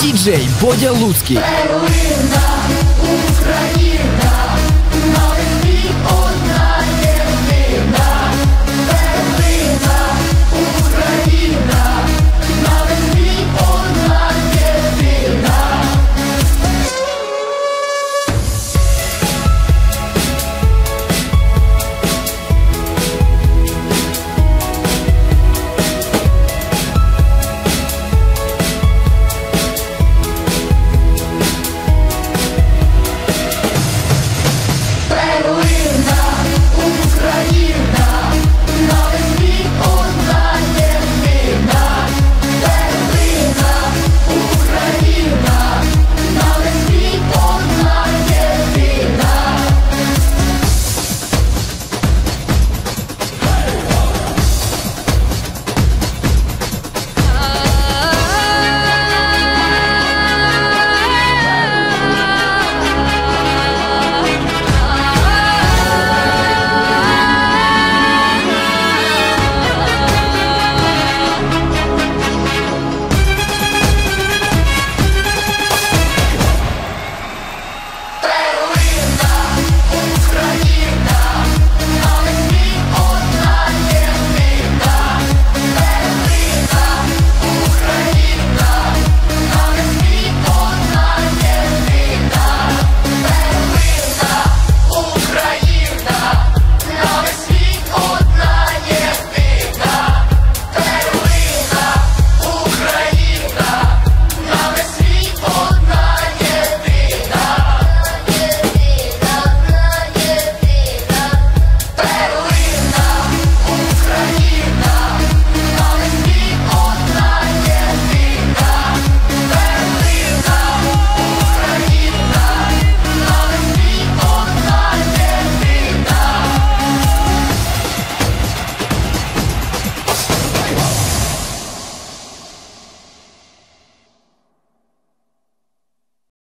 Диджей Бодя Луцкий. Украина.